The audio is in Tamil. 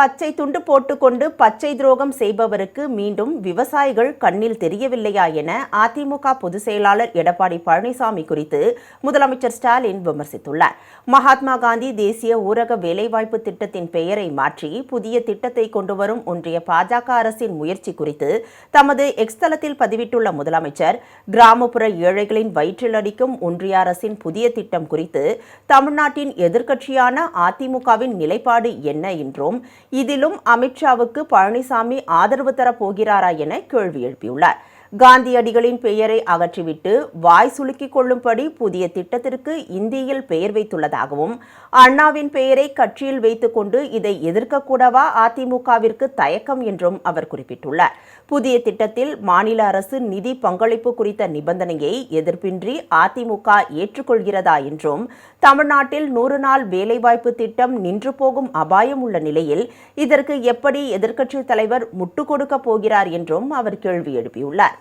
பச்சை துண்டு போட்டுக்கொண்டு பச்சை துரோகம் செய்பவருக்கு மீண்டும் விவசாயிகள் கண்ணில் தெரியவில்லையா என அதிமுக பொதுச் செயலாளர் எடப்பாடி பழனிசாமி குறித்து முதலமைச்சர் ஸ்டாலின் விமர்சித்துள்ளார். மகாத்மா காந்தி தேசிய ஊரக வேலைவாய்ப்பு திட்டத்தின் பெயரை மாற்றி புதிய திட்டத்தை கொண்டு வரும் ஒன்றிய பாஜக அரசின் முயற்சி குறித்து தமது எக்ஸ் தளத்தில் பதிவிட்டுள்ள முதலமைச்சர் கிராமப்புற ஏழைகளின் வயிற்றில் அடிக்கும் ஒன்றிய அரசின் புதிய திட்டம் குறித்து தமிழ்நாட்டின் எதிர்க்கட்சியான அதிமுகவின் நிலைப்பாடு என்ன என்றும் இதிலும் அமித்ஷாவுக்கு பழனிசாமி ஆதரவு தரப் போகிறாரா என கேள்வி எழுப்பியுள்ளார். காந்தியடிகளின் பெயரை அகற்றிவிட்டு வாய் சுலுக்கிக் கொள்ளும்படி புதிய திட்டத்திற்கு இந்தியில் பெயர் வைத்துள்ளதாகவும் அண்ணாவின் பெயரை கட்சியில் வைத்துக்கொண்டு இதை எதிர்க்கக்கூடவா அதிமுகவிற்கு தயக்கம் என்றும் அவர் குறிப்பிட்டுள்ளார். புதிய திட்டத்தில் மாநில அரசு நிதி பங்களிப்பு குறித்த நிபந்தனையை எதிர்ப்பின்றி அதிமுக ஏற்றுக்கொள்கிறதா என்றும் தமிழ்நாட்டில் நூறு நாள் வேலைவாய்ப்பு திட்டம் நின்று போகும் அபாயம் உள்ள நிலையில் இதற்கு எப்படி எதிர்க்கட்சித் தலைவர் முட்டுக் கொடுக்கப் போகிறார் என்றும் அவர் கேள்வி எழுப்பியுள்ளார்.